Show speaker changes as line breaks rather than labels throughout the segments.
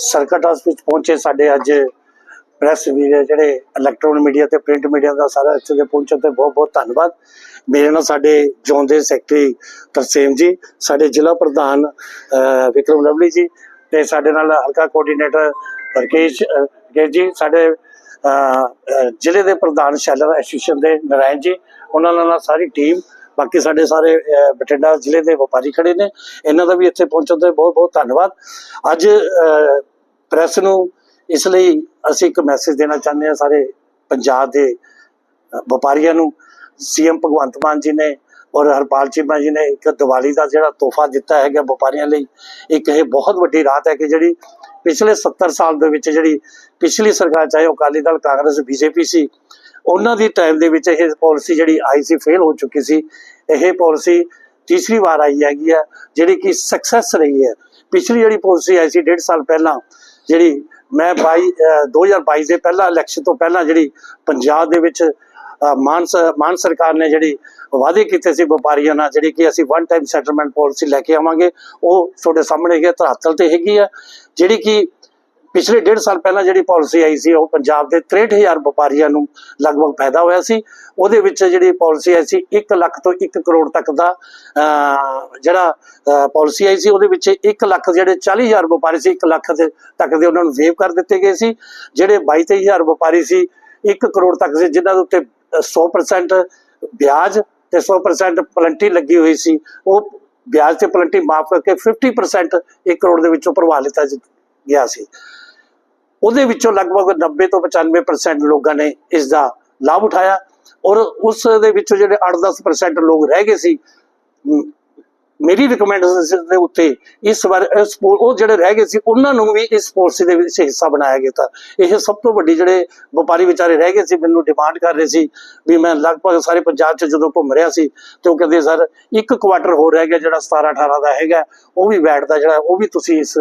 Circuit house ਵਿੱਚ ਪਹੁੰਚੇ ਸਾਡੇ ਅੱਜ ਪ੍ਰੈਸ ਵੀਰ ਜਿਹੜੇ ਇਲੈਕਟ੍ਰੋਨਿਕ ਮੀਡੀਆ ਤੇ ਪ੍ਰਿੰਟ ਮੀਡੀਆ ਦਾ ਸਾਰਾ ਇੱਥੇ ਦੇ ਪਹੁੰਚਣ ਤੇ ਬਹੁਤ ਬਹੁਤ ਧੰਨਵਾਦ। ਮੇਰੇ ਨਾਲ ਸਾਡੇ ਜੋਨ ਦੇ ਸੈਕਟਰੀ ਤਰਸੇਮ ਜੀ ਸਾਡੇ ਜ਼ਿਲ੍ਹਾ ਪ੍ਰਧਾਨ ਵਿਕਰਮ ਲਵਲੀ ਜੀ ਤੇ ਸਾਡੇ ਨਾਲ ਹਲਕਾ ਕੋਆਰਡੀਨੇਟਰ ਰਕੇਸ਼ ਅਹ, ਜੀ ਸਾਡੇ ਜ਼ਿਲ੍ਹੇ ਦੇ ਪ੍ਰਧਾਨ ਸ਼ੈਲਰ ਐਸੋਸੀਏਸ਼ਨ ਦੇ ਨਰਾਇਣ ਜੀ ਉਹਨਾਂ ਨਾਲ ਸਾਰੀ ਟੀਮ ਬਾਕੀ ਸਾਡੇ ਸਾਰੇ ਬਠਿੰਡਾ ਜ਼ਿਲ੍ਹੇ ਦੇ ਵਪਾਰੀ ਖੜੇ ਨੇ। ਇਹਨਾਂ ਦਾ ਵੀ ਇੱਥੇ ਪਹੁੰਚਣ ਤੇ ਬਹੁਤ ਬਹੁਤ ਧੰਨਵਾਦ। ਅੱਜ ਪ੍ਰੈਸ ਨੂੰ ਇਸ ਲਈ ਅਸੀਂ ਇੱਕ ਮੈਸੇਜ ਦੇਣਾ ਚਾਹੁੰਦੇ ਹਾਂ ਸਾਰੇ ਪੰਜਾਬ ਦੇ ਵਪਾਰੀਆਂ ਨੂੰ। ਸੀਐਮ ਭਗਵੰਤ ਮਾਨ ਜੀ ਨੇ ਔਰ ਹਰਪਾਲ ਚੀਮਾ ਜੀ ਨੇ ਇੱਕ ਦੀਵਾਲੀ ਦਾ ਜਿਹੜਾ ਤੋਹਫਾ ਦਿੱਤਾ ਹੈਗਾ ਵਪਾਰੀਆਂ ਲਈ, ਇੱਕ ਇਹ ਬਹੁਤ ਵੱਡੀ ਰਾਤ ਹੈ ਕਿ ਜਿਹੜੀ ਪਿਛਲੇ 70 ਸਾਲ ਦੇ ਵਿੱਚ ਜਿਹੜੀ ਪਿਛਲੀ ਸਰਕਾਰ, ਚਾਹੇ ਉਹ ਅਕਾਲੀ ਦਲ, ਕਾਂਗਰਸ, ਬੀਜੇਪੀ ਸੀ, ਉਹਨਾਂ ਦੀ ਟਾਈਮ ਦੇ ਵਿੱਚ ਇਹ ਪਾਲਿਸੀ ਜਿਹੜੀ ਆਈ ਸੀ ਫੇਲ ਹੋ ਚੁੱਕੀ ਸੀ। ਇਹ ਪਾਲਿਸੀ ਤੀਸਰੀ ਵਾਰ ਆਈ ਹੈਗੀ ਹੈ, ਜਿਹੜੀ ਕਿ ਸਕਸੈਸ ਰਹੀ ਹੈ। ਪਿਛਲੀ ਜਿਹੜੀ ਪਾਲਿਸੀ ਆਈ ਸੀ, ਡੇਢ ਸਾਲ ਪਹਿਲਾਂ, ਜਿਹੜੀ ਮੈਂ 22 ਅਹ 2022 ਦੇ ਪਹਿਲਾਂ ਇਲੈਕਸ਼ਨ ਤੋਂ ਪਹਿਲਾਂ ਜਿਹੜੀ ਪੰਜਾਬ ਦੇ ਵਿੱਚ ਮਾਨ ਮਾਨ ਸਰਕਾਰ ਨੇ ਜਿਹੜੀ ਵਾਅਦੇ ਕੀਤੇ ਸੀ ਵਪਾਰੀਆਂ ਨਾਲ, ਜਿਹੜੀ ਕਿ ਅਸੀਂ ਵਨ ਟਾਈਮ ਸੈਟਲਮੈਂਟ ਪਾਲਿਸੀ ਲੈ ਕੇ ਆਵਾਂਗੇ, ਉਹ ਤੁਹਾਡੇ ਸਾਹਮਣੇ ਹੈਗੀ ਧਰਾਤਲ ਤੇ ਹੈਗੀ ਆ ਜਿਹੜੀ ਕਿ ਪਿਛਲੇ ਡੇਢ ਸਾਲ ਪਹਿਲਾਂ ਜਿਹੜੀ ਪਾਲਿਸੀ ਆਈ ਸੀ, ਉਹ ਪੰਜਾਬ ਦੇ 63000 ਵਪਾਰੀਆਂ ਨੂੰ ਲਗਭਗ ਫਾਇਦਾ ਹੋਇਆ ਸੀ। ਉਹਦੇ ਵਿੱਚ ਜਿਹੜੀ ਪਾਲਿਸੀ ਆਈ ਸੀ 1 ਲੱਖ ਤੋਂ 1 ਕਰੋੜ ਤੱਕ ਦਾ ਜਿਹੜਾ ਪਾਲਿਸੀ ਆਈ ਸੀ, ਉਹਦੇ ਵਿੱਚ 1 ਲੱਖ ਜਿਹੜੇ 40000 ਵਪਾਰੀ ਸੀ 1 ਲੱਖ ਦੇ ਤੱਕ ਦੇ ਉਹਨਾਂ ਨੂੰ ਵੇਵ ਕਰ ਦਿੱਤੇ ਗਏ ਸੀ। ਜਿਹੜੇ 22000 ਵਪਾਰੀ ਸੀ 1 ਕਰੋੜ ਤੱਕ ਸੀ ਜਿਨ੍ਹਾਂ ਦੇ ਉੱਤੇ 100% ਵਿਆਜ ਤੇ 100% ਪਲੰਟੀ ਲੱਗੀ ਹੋਈ ਸੀ। ਉਹ ਵਿਆਜ ਤੇ ਪਲੰਟੀ ਮਾਫ ਕਰਕੇ 50% 1 ਕਰੋੜ ਦੇ ਵਿੱਚੋਂ ਭਰਵਾ ਲਿੱਤਾ ਗਿਆ ਸੀ। ਉਹਦੇ ਵਿੱਚੋਂ ਲਗਭਗ 90 ਤੋਂ 95% ਲੋਕਾਂ ਨੇ ਇਸ ਦਾ ਲਾਭ ਉਠਾਇਆ ਔਰ ਉਸ ਦੇ ਵਿੱਚੋਂ ਜਿਹੜੇ 8-10% ਲੋਕ ਰਹਿ ਗਏ ਸੀ ਮੇਰੀ ਰਿਕਮੈਂਡੇਸ਼ਨ ਦੇ ਉੱਤੇ ਇਸ ਵਾਰ ਉਹ ਜਿਹੜੇ ਰਹਿ ਗਏ ਸੀ, ਉਹਨਾਂ ਨੂੰ ਵੀ ਇਸ ਪਾਲਿਸੀ ਦੇ ਵਿੱਚ ਹਿੱਸਾ ਬਣਾਇਆ ਗਿਆ ਤਾਂ। ਇਹ ਸਭ ਤੋਂ ਵੱਡੀ ਜਿਹੜੇ ਵਪਾਰੀ ਵਿਚਾਰੇ ਰਹਿ ਗਏ ਸੀ, ਮੈਨੂੰ ਡਿਮਾਂਡ ਕਰ ਰਹੇ ਸੀ ਵੀ ਮੈਂ ਲਗਭਗ ਸਾਰੇ ਪੰਜਾਬ 'ਚ ਜਦੋਂ ਘੁੰਮ ਰਿਹਾ ਸੀ, ਤੇ ਉਹ ਕਹਿੰਦੇ, ਸਰ, ਇੱਕ ਕੁਆਟਰ ਹੋਰ ਰਹਿ ਗਿਆ ਜਿਹੜਾ 17 18 ਦਾ ਹੈਗਾ, ਉਹ ਵੀ ਵੈਟ ਦਾ ਜਿਹੜਾ, ਉਹ ਵੀ ਤੁਸੀਂ ਇਸ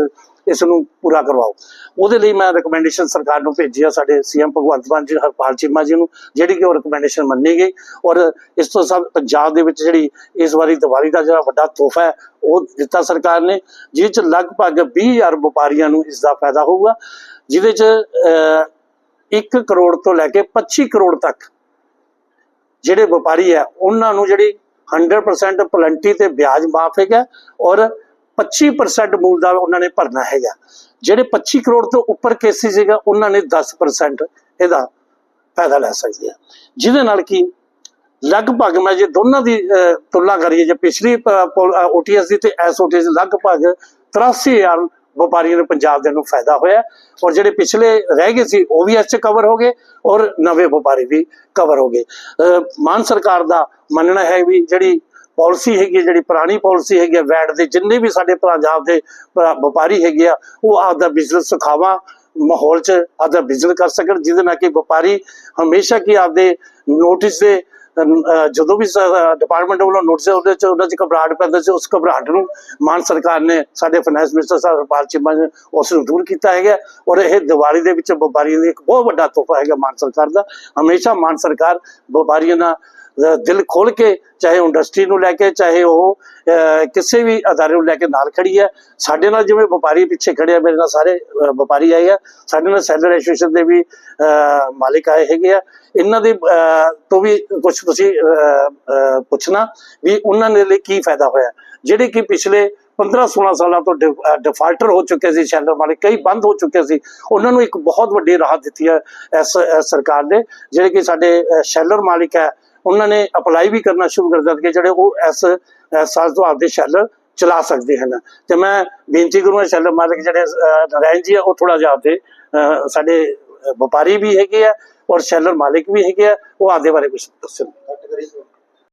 ਇਸ ਨੂੰ ਪੂਰਾ ਕਰਵਾਓ। ਉਹਦੇ ਲਈ ਮੈਂ ਰეკਮੈਂਡੇਸ਼ਨ ਸਰਕਾਰ ਨੂੰ ਭੇਜੀ ਆ, ਸਾਡੇ ਸੀਐਮ ਭਗਵੰਤ ਮਾਨ ਜੀ, ਹਰਪਾਲ ਚੀਮਾ ਜੀ ਨੂੰ, ਜਿਹੜੀ ਕਿ ਉਹ ਰეკਮੈਂਡੇਸ਼ਨ ਮੰਨੀ ਗਈ। ਔਰ ਇਸ ਤੋਂ ਸਭ ਪੰਜਾਬ ਦੇ ਵਿੱਚ ਜਿਹੜੀ ਇਸ ਵਾਰੀ ਦੀਵਾਲੀ ਦਾ ਜਿਹੜਾ ਵੱਡਾ ਤੋਹਫਾ ਹੈ, ਉਹ ਦਿੱਤਾ ਸਰਕਾਰ ਨੇ ਜਿਸ ਚ ਲਗਭਗ 20000 ਵਪਾਰੀਆਂ ਨੂੰ ਇਸ ਦਾ ਫਾਇਦਾ ਹੋਊਗਾ, ਜਿਹਦੇ ਚ 1 ਕਰੋੜ ਤੋਂ ਲੈ ਕੇ 25 ਕਰੋੜ ਤੱਕ ਜਿਹੜੇ ਵਪਾਰੀ ਹੈ, ਉਹਨਾਂ ਨੂੰ ਜਿਹੜੀ 100% ਪਲੰਟੀ ਤੇ ਵਿਆਜ ਮਾਫ ਹੈਗਾ। ਔਰ 25% ਮੂਲ ਦਾ ਉਹਨਾਂ ਨੇ ਭਰਨਾ ਹੈਗਾ। ਜਿਹੜੇ 25 ਕਰੋੜ ਤੋਂ ਉੱਪਰ ਕੇਸਿਸ ਸੀਗਾ, ਉਹਨਾਂ ਨੇ 10% ਇਹਦਾ ਫਾਇਦਾ ਲੈ ਸਕਦੇ ਆ। ਜਿਹਦੇ ਨਾਲ ਕਿ ਲਗਭਗ ਮੈਂ ਜੇ ਦੋਨਾਂ ਦੀ ਤੁਲਨਾ ਕਰੀਏ, ਜੇ ਪਿਛਲੀ ਓਟੀਐਸ ਦੀ ਤੇ ਐਸ ਓਟੀਐਸ ਲਗਭਗ 83000 ਵਪਾਰੀਆਂ ਨੂੰ ਪੰਜਾਬ ਦੇ ਨੂੰ ਫਾਇਦਾ ਹੋਇਆ। ਔਰ ਜਿਹੜੇ ਪਿਛਲੇ ਰਹਿ ਗਏ ਸੀ, ਉਹ ਵੀ ਇਸ ਚ ਕਵਰ ਹੋ ਗਏ ਔਰ ਨਵੇਂ ਵਪਾਰੀ ਵੀ ਕਵਰ ਹੋ ਗਏ। ਮਾਨ ਸਰਕਾਰ ਦਾ ਮੰਨਣਾ ਹੈ ਵੀ ਜਿਹੜੀ ਪਾਲਿਸੀ ਹੈਗੀ ਜਿਹੜੀ ਪੁਰਾਣੀ ਪਾਲਿਸੀ ਹੈਗੀ ਵੈਟ ਦੇ ਜਿੰਨੇ ਵੀ ਸਾਡੇ ਪੰਜਾਬ ਦੇ ਵਪਾਰੀ ਹੈਗੇ ਆ, ਉਹ ਆਪਦਾ ਬਿਜ਼ਨਸ ਸੁਖਾਵਾ, ਮਾਹੌਲ 'ਚ ਆਪਦਾ ਬਿਜ਼ਨਸ ਕਰ ਸਕਣ, ਜਿਹਦੇ ਨਾਲ ਕਿ ਵਪਾਰੀ ਹਮੇਸ਼ਾ ਕੀ ਆਪਦੇ ਨੋਟਿਸ ਦੇ ਜਦੋਂ ਵੀ ਡਿਪਾਰਟਮੈਂਟ ਵੱਲੋਂ ਨੋਟਿਸ ਉਹਦੇ 'ਚ ਉਹਨਾਂ 'ਚ ਘਬਰਾਹਟ ਪੈਂਦਾ ਸੀ ਉਸ ਘਬਰਾਹਟ ਨੂੰ ਮਾਨ ਸਰਕਾਰ ਨੇ ਸਾਡੇ ਫਾਈਨੈਂਸ ਮਿਨਿਸਟਰ ਸਾਹਿਬ ਹਰਪਾਲ ਚੀਮਾ ਨੇ ਉਸ ਨੂੰ ਦੂਰ ਕੀਤਾ ਹੈਗਾ। ਔਰ ਇਹ ਦੀਵਾਲੀ ਦੇ ਵਿੱਚ ਵਪਾਰੀਆਂ ਦੀ ਇੱਕ ਬਹੁਤ ਵੱਡਾ ਤੋਹਫਾ ਹੈਗਾ ਮਾਨ ਸਰਕਾਰ ਦਾ। ਹਮੇਸ਼ਾ ਮਾਨ ਸਰਕਾਰ ਵਪਾਰੀਆਂ ਨਾਲ ਦਿਲ ਖੋਲ ਕੇ ਚਾਹੇ ਇੰਡਸਟਰੀ ਨੂੰ ਲੈ ਕੇ, ਚਾਹੇ ਉਹ ਕਿਸੇ ਵੀ ਅਦਾਰੇ ਨੂੰ ਲੈ ਕੇ ਨਾਲ ਖੜੀ ਹੈ। ਸਾਡੇ ਨਾਲ ਜਿਵੇਂ ਵਪਾਰੀ ਪਿੱਛੇ ਖੜੇ ਆ, ਮੇਰੇ ਨਾਲ ਸਾਰੇ ਵਪਾਰੀ ਆਏ ਆ। ਸਾਡੇ ਨਾਲ ਸੈਲਰ ਐਸੋਸੀਏਸ਼ਨ ਦੇ ਵੀ ਮਾਲਿਕ ਆਏ ਹੈਗੇ ਆ। ਇਹਨਾਂ ਦੇ ਤੋਂ ਵੀ ਕੁਝ ਤੁਸੀਂ ਪੁੱਛਣਾ ਵੀ ਉਹਨਾਂ ਦੇ ਲਈ ਕੀ ਫਾਇਦਾ ਹੋਇਆ। ਜਿਹੜੇ ਕਿ ਪਿਛਲੇ 15 16 ਸਾਲਾਂ ਤੋਂ ਡਿਫਾਲਟਰ ਹੋ ਚੁੱਕੇ ਸੀ ਸ਼ੈਲਰ ਮਾਲਿਕ ਕਈ ਬੰਦ ਹੋ ਚੁੱਕੇ ਸੀ। ਉਹਨਾਂ ਨੂੰ ਇੱਕ ਬਹੁਤ ਵੱਡੀ ਰਾਹਤ ਦਿੱਤੀ ਹੈ ਇਸ ਇਸ ਸਰਕਾਰ ਨੇ। ਜਿਹੜੇ ਕਿ ਸਾਡੇ ਸ਼ੈਲਰ ਮਾਲਿਕ ਹੈ ਉਹਨਾਂ ਨੇ ਅਪਲਾਈ ਵੀ ਕਰਨਾ ਸ਼ੁਰੂ ਕਰ ਦਿੱਤਾ ਕਿ ਜਿਹੜੇ ਉਹ ਇਸ ਇਸ ਸਾਲ ਤੋਂ ਆਪਦੇ ਸ਼ੈਲਰ ਚਲਾ ਸਕਦੇ ਹਨ। ਤੇ ਮੈਂ ਬੇਨਤੀ ਕਰੂੰਗਾ ਸ਼ੈਲਰ ਮਾਲਿਕ ਜਿਹੜੇ ਅਹ, ਨਾਰਾਇਣ ਜੀ ਆ ਉਹ ਥੋੜਾ ਜਿਹਾ ਆਪਦੇ ਅਹ, ਸਾਡੇ ਵਪਾਰੀ ਵੀ ਹੈਗੇ ਆ ਔਰ ਸ਼ੈਲਰ ਮਾਲਕ ਵੀ ਹੈਗੇ ਆ ਉਹ ਆਪਦੇ ਬਾਰੇ ਕੁਝ ਦੱਸਣ।